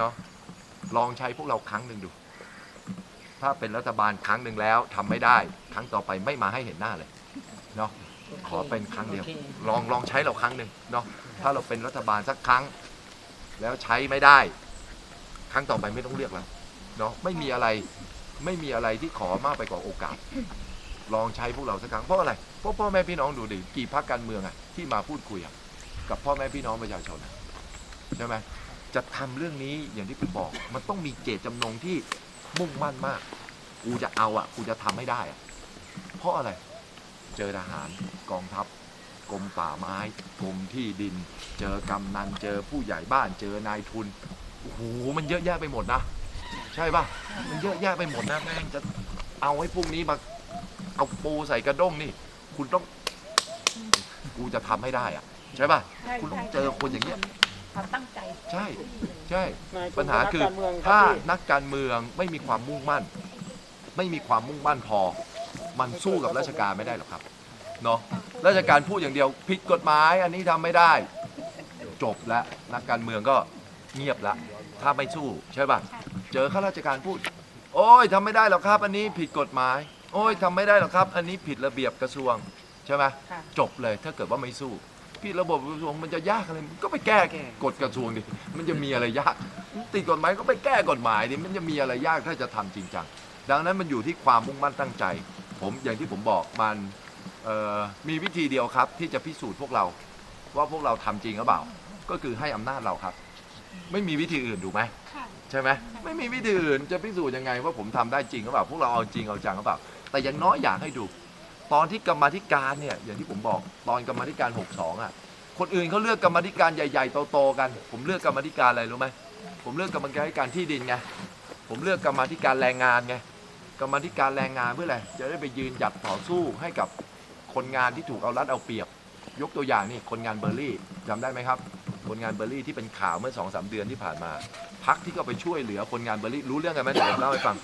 เนาะลองใช้พวกเราครั้งหนึ่งดู ถ้าเป็นรัฐบาลครั้งหนึ่งแล้วทำไม่ได้ ครั้งต่อไปไม่มาให้เห็นหน้าเลยเนาะขอเป็นครั้งเดียวโอเคลองลองใช้เราครั้งหนึ่งเนาะถ้าเราเป็นรัฐบาลสักครั้ง แล้วใช้ไม่ได้ ครั้งต่อไปไม่ต้องเลือกแล้วเนาะไม่มีอะไรไม่มีอะไรที่ขอมากไปกว่าโอกาส ลองใช้พวกเราสักครั้งเพราะอะไรเพราะพ่อแม่พี่น้องดูดิกี่พรรคการเมืองอะที่มาพูดคุยอะกับพ่อแม่พี่น้องประชาชนอะใช่ไหม จะทำเรื่องนี้อย่างที่ผมบอก มันต้องมีเจตจำนงที่มุ่งมั่นมาก กูจะเอาอะกูจะทำให้ได้อะเพราะอะไร เจอทหารกองทัพกรมป่าไม้กรมที่ดิน เจอกำนันเจอผู้ใหญ่บ้านเจอนายทุนโอ้โหมันเยอะแยะไปหมดนะใช่ป่ะมันเยอะแยะไปหมดนะแม่งจะเอาให้พวกนี้มาเอาปูใส่กระด้งนี่ คุณต้อง กูจะทำให้ได้อะใช่ป่ะใช่คุณต้องใช่เจอคนอย่างเงี้ย ความตั้งใจใช่ใช่นายทุนปัญหาคือนักกรเมืองรับถ้าพี่นักการเมืองไม่มีความมุ่งมั่น ไม่มีความมุ่งมั่นพอ มันสู้กับราชการไม่ได้หรอกครับเนาะราชการพูดอย่างเดียวผิดกฎหมาย อันนี้ทำไม่ได้ จบแล้วนักการเมืองก็เงียบละถ้าไม่สู้ใช่ป่ะเจอข้าราชการพูด โอ้ยทำไม่ได้หรอกครับ อันนี้ผิดกฎหมาย โอ้ยทำไม่ได้หรอกครับ อันนี้ผิดระเบียบกระทรวงใช่ไหมค่ะจบเลยถ้าเกิดว่าไม่สู้ พี่ระบบกระทรวงมันจะยากอะไรมันก็ไปแก้กฎกระทรวงดิมันจะมีอะไรยากติดกฎหมายก็ไปแก้กฎหมายดิมันจะมีอะไรยากถ้าจะทำจริงจังดังนั้นมันอยู่ที่ความมุ่งมั่นตั้งใจ ผมอย่างที่ผมบอกมันเอ่อมีวิธีเดียวครับ ที่จะพิสูจน์พวกเรา ว่าพวกเราทำจริงหรือเปล่า ก็คือให้อำนาจเราครับ ไม่มีวิธีอื่นถูกไหมค่ะใช่ไหมไม่มีวิธีอื่นจะพิสูจน์ยังไงว่าผมทำได้จริงหรือเปล่าพวกเราเอาจริงเอาจังหรือเปล่าแต่อยังน้อยอยากให้ดู ตอนที่กรรมาธิการเนี่ยอย่างที่ผมบอกตอนกรรมาธิการ 62 อะ คนอื่นเขาเลือกกรรมาธิการใหญ่ๆโตๆกัน ผมเลือกกรรมาธิการอะไรรู้ไหมผมเลือกกรรมาธิการที่ดินไงผมเลือกกรรมาธิการแรงงานไงกรรมาธิการแรงงานเพื่ออะไรจะได้ไปยืนหยัดต่อสู้ให้กับคนงานที่ถูกเอารัดเอาเปรียบ ยกตัวอย่างนี่คนงานเบอร์รี่จำได้ไหมครับ คนงานเบอร์รี่ที่เป็นข่าวเมื่อสองสามเดือนที่ผ่านมาพักที่ก็ไปช่วยเหลือคนงานเบอร์รี่รู้เรื่องกันไหมเดี๋ยวผมเล่าให้ฟัง